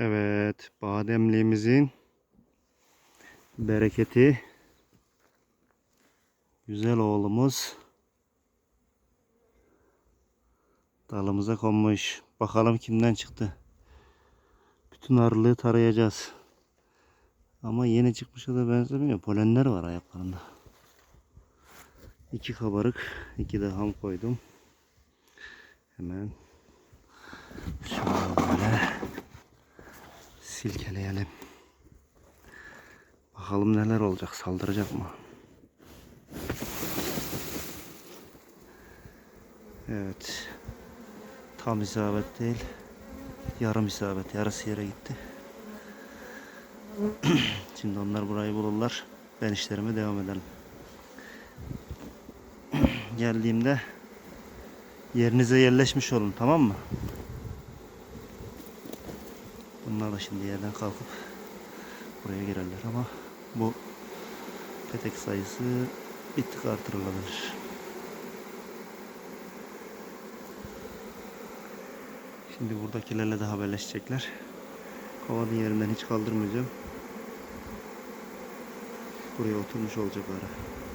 Evet, bademliğimizin bereketi güzel oğlumuz dalımıza konmuş. Bakalım kimden çıktı. Bütün arılığı tarayacağız. Ama yeni çıkmışa da benzemiyor. Polenler var ayaklarında. İki kabarık, iki de ham koydum. Hemen silkeleyelim. Bakalım neler olacak. Saldıracak mı? Evet. Tam isabet değil. Yarım isabet. Yarısı yere gitti. Şimdi onlar burayı bulurlar. Ben işlerime devam edelim. Geldiğimde yerinize yerleşmiş olun tamam mı? Bunlar da şimdi yerden kalkıp buraya girerler ama bu petek sayısı bir tık artırılabilir. Şimdi buradakilerle de haberleşecekler. Kovanın yerinden hiç kaldırmayacağım. Buraya oturmuş olacak ara.